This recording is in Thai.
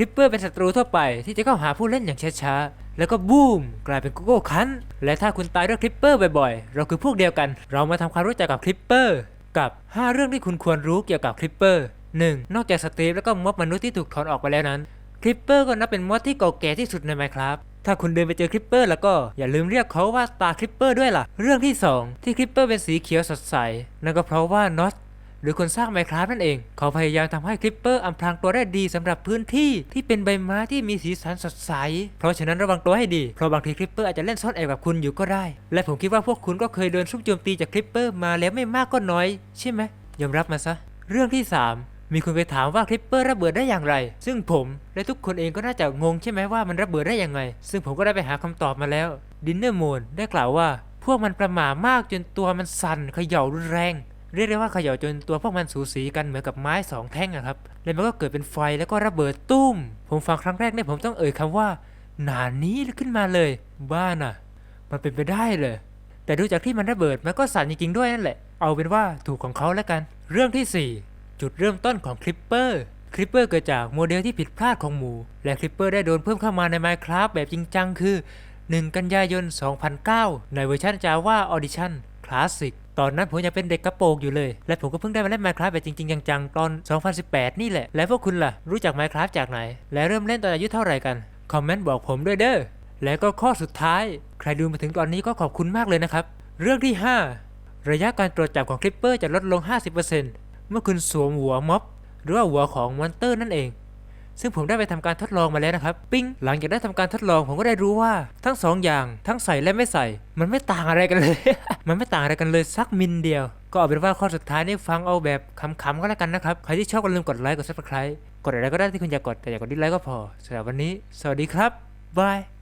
ลิปเปอร์เป็นศัตรูทั่วไปที่จะเข้าหาผู้เล่นอย่างช้าๆ แล้วก็บูมกลายเป็นกูโก้คันและถ้าคุณตายด้วยคลิปเปอร์บ่อยๆ เราคือพวกเดียวกัน เรามาทำความรู้จักกับคลิปเปอร์กับ 5 เรื่องที่คุณควรรู้เกี่ยวกับคลิปเปอร์ 1. นอกจากสตีฟแล้วก็ม็อบมนุษย์ที่ถูกถอนออกไปแล้วนั้นคลิปเปอร์ก็นับเป็นม็อดที่เก่าแก่ที่สุดใน Minecraft ถ้าคุณเดินไปเจอคลิปเปอร์แล้วก็อย่าลืมเรียกเขาว่าตาคลิปเปอร์ด้วยล่ะ เรื่องที่ 2 ที่คลิปเปอร์เป็นสีเขียวสดใส นั่นก็เพราะว่านอต หรือคนสร้าง Minecraft นั่นเอง เขาพยายามทำให้คลิปเปอร์อำพรางตัวได้ดีสำหรับพื้นที่ที่เป็นใบไม้ที่มีสีสันสดใส เพราะฉะนั้นระวังตัวให้ดี เพราะบางทีคลิปเปอร์อาจจะเล่นซ่อนแอบกับคุณอยู่ก็ได้ และผมคิดว่าพวกคุณก็เคยโดนซุ่มโจมตีจากคลิปเปอร์มาแล้วไม่มากก็น้อย ใช่ไหมยอมรับมาซะ เรื่องที่ 3มีคนไปถามว่าคลิปเปอร์ระเบิดได้อย่างไร ซึ่งผมและทุกคนเองก็น่าจะงงใช่ไหมว่ามันระเบิดได้ยังไง ซึ่งผมก็ได้ไปหาคำตอบมาแล้ว ดินเนอร์โมนได้กล่าวว่า พวกมันประหม่ามากจนตัวมันสั่นเขย่ารุนแรง เรียกได้ว่าเขย่าจนตัวพวกมันสูสีกันเหมือนกับไม้สองแท่งอะครับ แล้วมันก็เกิดเป็นไฟแล้วก็ระเบิดตุ้ม ผมฟังครั้งแรกเนี่ยผมต้องเอ่ยคำว่า หนานี้ขึ้นมาเลย บ้าน่ะ มันเป็นไปได้เลย แต่ดูจากที่มันระเบิดมันก็สั่นจริงๆด้วยนั่นแหละ เอาเป็นว่าถูกของเขาแล้วกัน เรื่องที่ 4 จุดเริ่มต้นของคลิปเปอร์คลิปเปอร์เกิดจากโมเดลที่ผิดพลาดของหมู และคลิปเปอร์ได้โดนเพิ่มเข้ามาใน Minecraft แบบจริงจังคือ 1 กันยายน 2009 ในเวอร์ชัน Java Audition Classic ตอนนั้นผมยังเป็นเด็กกระโปรงอยู่เลย และผมก็เพิ่งได้มาเล่น Minecraft แบบจริง ๆ จังๆ ตอน 2018 นี่แหละ และพวกคุณล่ะ รู้จัก Minecraft จากไหน และเริ่มเล่นตอนอายุเท่าไหร่กัน คอมเมนต์บอกผมด้วยเด้อ และก็ข้อสุดท้าย ใครดูมาถึงตอนนี้ก็ขอบคุณมากเลยนะครับ เรื่องที่ 5 ระยะการตรวจจับของคลิปเปอร์จะลดลง 50%เมื่อคุณสวมหัวม็อบหรือว่าหัวของมอนเตอร์นั่นเอง ซึ่งผมได้ไปทำการทดลองมาแล้วนะครับ ปิ้งหลังจากได้ทำการทดลองผมก็ได้รู้ว่าทั้งสองอย่างทั้งใส่และไม่ใส่ มันไม่ต่างอะไรกันเลย มันไม่ต่างอะไรกันเลยสักมิลเดียว ก็เอาเป็นว่าข้อสุดท้ายนี่ฟังเอาแบบขำๆก็แล้วกันนะครับ ใครที่ชอบก็ลืมกดไลค์กดซับสไคร b e กดอะไรก็ได้ที่คุณอยากกดแต่อย่ากดดิสไลค์ก็พอสำหรับวันนี้ สวัสดีครับบาย